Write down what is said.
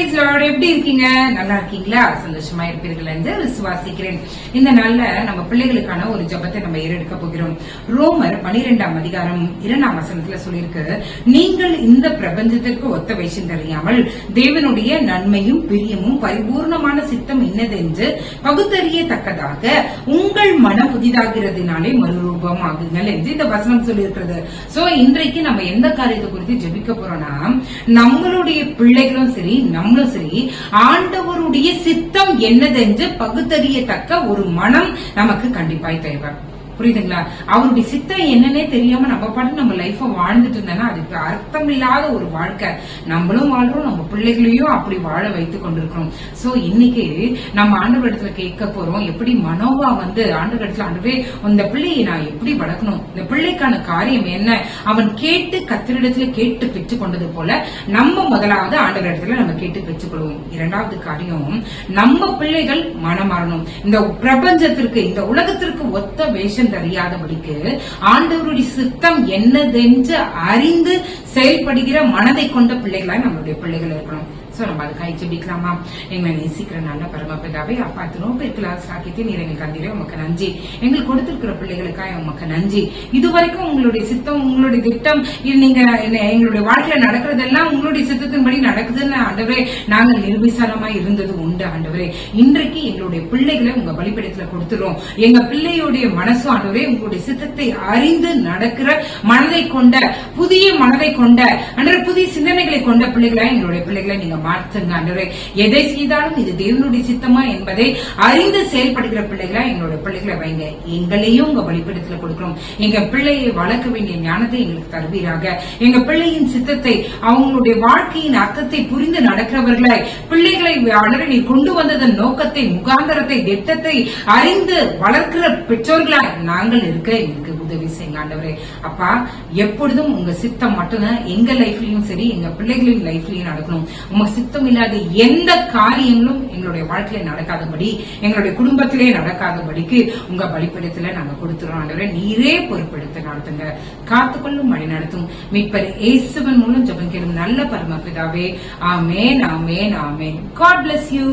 எப்படி இருக்கீங்க? நல்லா இருக்கீங்களா? சந்தோஷமா இருப்பீர்கள் என்று விசுவாசிக்கிறேன். இந்த நாள்ல நம்ம பிள்ளைகளுக்கான ஒரு ஜபத்தை நம்ம ஏறெடுக்க போகிறோம். ரோமர் பனிரெண்டாம் அதிகாரம் இரண்டாம் வசனத்துல சொல்லியிருக்கு நீங்கள் இந்த பிரபஞ்சத்திற்கு ஒத்த வேஷம் தெரியாமல் தேவனுடைய நன்மையும் பிரியமும் பரிபூர்ணமான சித்தம் இன்னதென்று பகுத்தறியத்தக்கதாக உங்கள் மனம் புதிதாகிறதுனாலே மறுரூபம் ஆகுங்கள் என்று இந்த வசனம் சொல்லியிருக்கிறது. சோ இன்றைக்கு நம்ம எந்த காரியத்தை குறித்து ஜபிக்க போறோம்னா நம்மளுடைய பிள்ளைகளும் சரி நம்ம நம்மளும் சரி ஆண்டவருடைய சித்தம் என்னதென்று பகுத்தறியத்தக்க ஒரு மனம் நமக்கு கண்டிப்பாய் தேவை. புரியுதுங்களா? அவருடைய சித்தம் என்னன்னே தெரியாம நம்ம பாட்டு நம்ம லைஃப வாழ்ந்துட்டு இருந்தோம்னா அதுக்கு அர்த்தம் இல்லாத ஒரு வாழ்க்கை. நம்மளும் வாழ்றோம் நம்ம பிள்ளைகளையும் அப்படி வாழ வைத்துக் கொண்டிருக்கிறோம். சோ இன்னைக்கு நம்ம ஆண்டவர் இடத்துல கேட்க போறோம் எப்படி மனோவா வந்து ஆண்டு இடத்துல ஆண்டுவே அந்த பிள்ளையை நான் எப்படி வளர்க்கணும்? இந்த பிள்ளைக்கான காரியம் என்ன? அவன் கேட்டு கத்திரிடத்துல கேட்டு பெற்றுக் கொண்டது போல நம்ம முதலாவது ஆண்டவர் இடத்துல நம்ம கேட்டு பெற்றுக்கொள்வோம் இரண்டாவது காரியம் நம்ம பிள்ளைகள் மனம் இந்த பிரபஞ்சத்திற்கு இந்த உலகத்திற்கு ஒத்த வேஷம் தெரியாதபடிக்கு ஆண்டவருடைய சித்தம் என்னதென்று அறிந்து செயல்படுகிற மனதை கொண்ட பிள்ளைகளா நம்மளுடைய பிள்ளைகள் இருக்கணும். சோ நம்ம அதுக்காக ஜெபிக்கலாமா? எங்களை நேசிக்கிற நல்ல பரமபிதாவை அப்பா திரும்ப பேருக்கு சாக்கியத்தை நீர் எங்களுக்கு அந்திரே உமக்கு நன்றி. எங்களுக்கு கொடுத்திருக்கிற பிள்ளைகளுக்காக உமக்கு நன்றி. இதுவரைக்கும் உங்களுடைய சித்தம் உங்களுடைய திட்டம் இது நீங்க எங்களுடைய வாழ்க்கையில நடக்கிறதெல்லாம் உங்களுடைய சித்தத்தின்படி நடக்குதுன்னு ஆண்டவரே நாங்கள் நிர்விசாரமா இருந்தது உண்டு ஆண்டவரே. இன்றைக்கு எங்களுடைய பிள்ளைகளை உங்க பலிப்படத்துல கொடுத்துரும் எங்க பிள்ளையுடைய மனசும் ஆண்டவரே உங்களுடைய சித்தத்தை அறிந்து நடக்கிற மனதை கொண்ட புதிய மனதை கொண்ட அன்றே புதிய சிந்தனைகளை கொண்ட பிள்ளைகளை எங்களுடைய பிள்ளைகளை நீங்க மாற்றுங்க. அன்றே எதை செய்தாலும் இது தேவனுடைய சித்தமா என்பதை அறிந்து செயல்படுகிற பிள்ளைகளா எங்களுடைய பிள்ளைகளை வைங்க. எங்களையும் உங்க வழிபடத்துல கொடுக்கிறோம் எங்க பிள்ளையை வளர்க்க வேண்டிய ஞானத்தை எங்களுக்கு தருவீராக. எங்க பிள்ளையின் சித்தத்தை அவங்களுடைய வாழ்க்கையின் அர்த்தத்தை புரிந்து நடக்கிறவர்களை பிள்ளைகளை வளர நீ கொண்டு வந்ததன் நோக்கத்தை முகாந்தரத்தை திட்டத்தை அறிந்து வளர்க்கிற பெற்றோர்களாய் நாங்கள் இருக்க எங்களுக்கு உதவி செய்யுங்க ஆண்டவரே. அப்பா எப்பொழுதும் உங்க சித்தம் மட்டும்தான் எங்க லைஃப்லயும் சரி எங்க பிள்ளைகளின் லைஃப்லயும் நடக்கணும். உங்க சித்தம் இல்லாத எந்த காரியங்களும் எங்களுடைய வாழ்க்கையில நடக்காதபடி எங்களுடைய குடும்பத்திலே நடக்காதபடிக்கு உங்க பலிப்படத்துல நாங்க கொடுத்துறோம் ஆண்டவரே. நீரே பொறுப்பெடுத்து நடத்துங்க. காத்துக்கொள்ளும் வழி நடத்தும். மீட்பர் இயேசுவின் மூலம் ஜெபம் கேளும் நல்ல பரமபிதாவே. ஆமேன் ஆமேன் ஆமேன். God bless you.